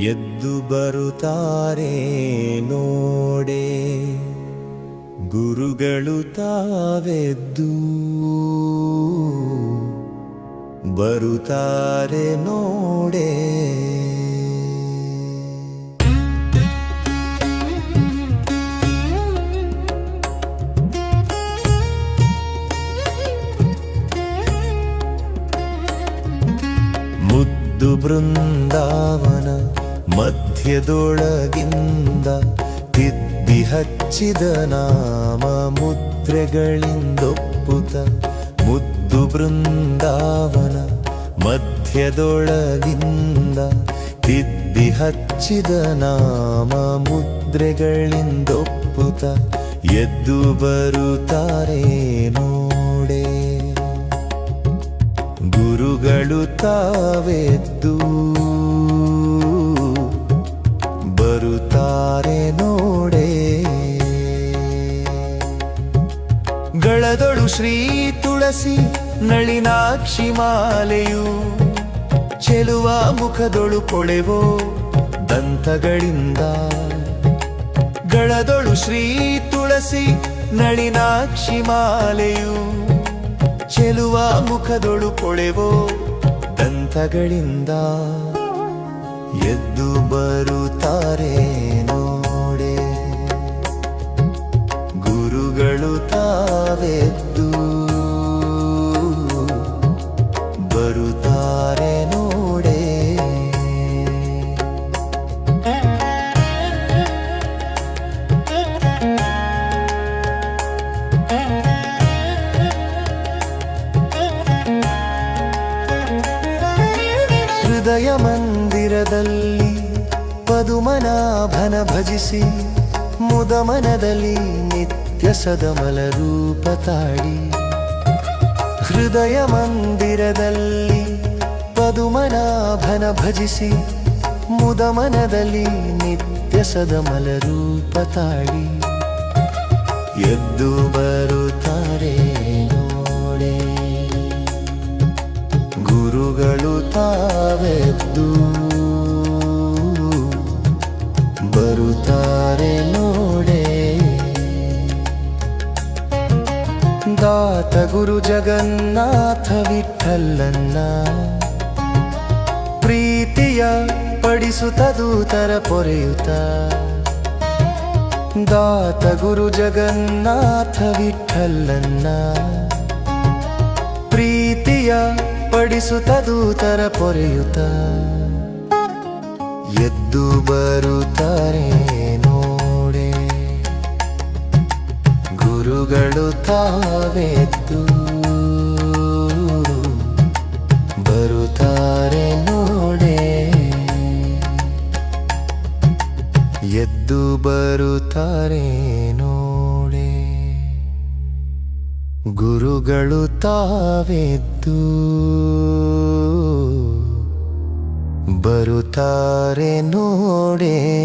ಎದ್ದು ಬರುತ್ತಾರೆ ನೋಡೆ. ಗುರುಗಳು ತಾವೆದ್ದು ಬರುತ್ತಾರೆ ನೋಡೆ. ಮುದ್ದು ಬೃಂದಾವನ ಮಧ್ಯದೊಳಗಿಂದ ತಿದ್ದಿ ಹಚ್ಚಿದ ನಾಮ ಮುದ್ರೆಗಳಿಂದೊಪ್ಪುತ ಮುದ್ದು ಬೃಂದಾವನ ಮಧ್ಯದೊಳಗಿಂದ ತಿದ್ದಿ ಹಚ್ಚಿದ ನಾಮ ಮುದ್ರೆಗಳಿಂದೊಪ್ಪುತ ಎದ್ದು ಬರುತ್ತಾರೆ ನೋಡೆ. ಗುರುಗಳು ತಾವೆದ್ದು ಗಳದೊಳು ಶ್ರೀ ತುಳಸಿ ನಳಿನಾಕ್ಷಿ ಮಾಲೆಯು. ಚೆಲುವ ಮುಖದೊಳು ಕೊಳೆವೋ ದಂತಗಳಿಂದ. ಗಳದೊಳು ಶ್ರೀ ತುಳಸಿ ನಳಿನಾಕ್ಷಿ ಮಾಲೆಯು. ಚೆಲುವ ಮುಖದೊಳು ಕೊಳೆವೋ ದಂತಗಳಿಂದ. ಎದ್ದು ಬರುತ್ತಾರೆ ತಾವೆದ್ದು ಬರುತ್ತಾರೆ ನೋಡೆ. ಹೃದಯ ಮಂದಿರದಲ್ಲಿ ಪದುಮನಾಭನ ಭಜಿಸಿ ಮುದಮನದಲ್ಲಿ ನಿತ್ಯ ಸದಮಲ ರೂಪ ತಾಳಿ. ಹೃದಯ ಮಂದಿರದಲ್ಲಿ ಪದುಮನಾಭನ ಭಜಿಸಿ ಮುದಮನದಲ್ಲಿ ನಿತ್ಯ ಸದಮಲ ರೂಪ ತಾಳಿ. ಎದ್ದು ಬರುತ್ತಾರೆ ದಾತ ಗುರು ಜಗನ್ನಾಥ ವಿಠಲ್ಲನ್ನ ಪ್ರೀತಿಯ ಪಡಿಸುತ್ತ ದೂತರ ಪೊರೆಯುತ್ತ. ದಾತ ಗುರು ಜಗನ್ನಾಥ ವಿಠಲ್ಲನ್ನ ಪ್ರೀತಿಯ ಪಡಿಸುತ್ತ ದೂತರ ಪೊರೆಯುತ್ತ. ಎದ್ದು ಬರುತ್ತಾರೆ ಗುರುಗಳು ತಾವೆದ್ದು. ಬರುತ್ತಾರೆ ನೋಡೆ. ಎದ್ದು ಬರುತ್ತಾರೆ ನೋಡೆ. ಗುರುಗಳು ತಾವೆದ್ದು. ಬರುತ್ತಾರೆ ನೋಡೆ.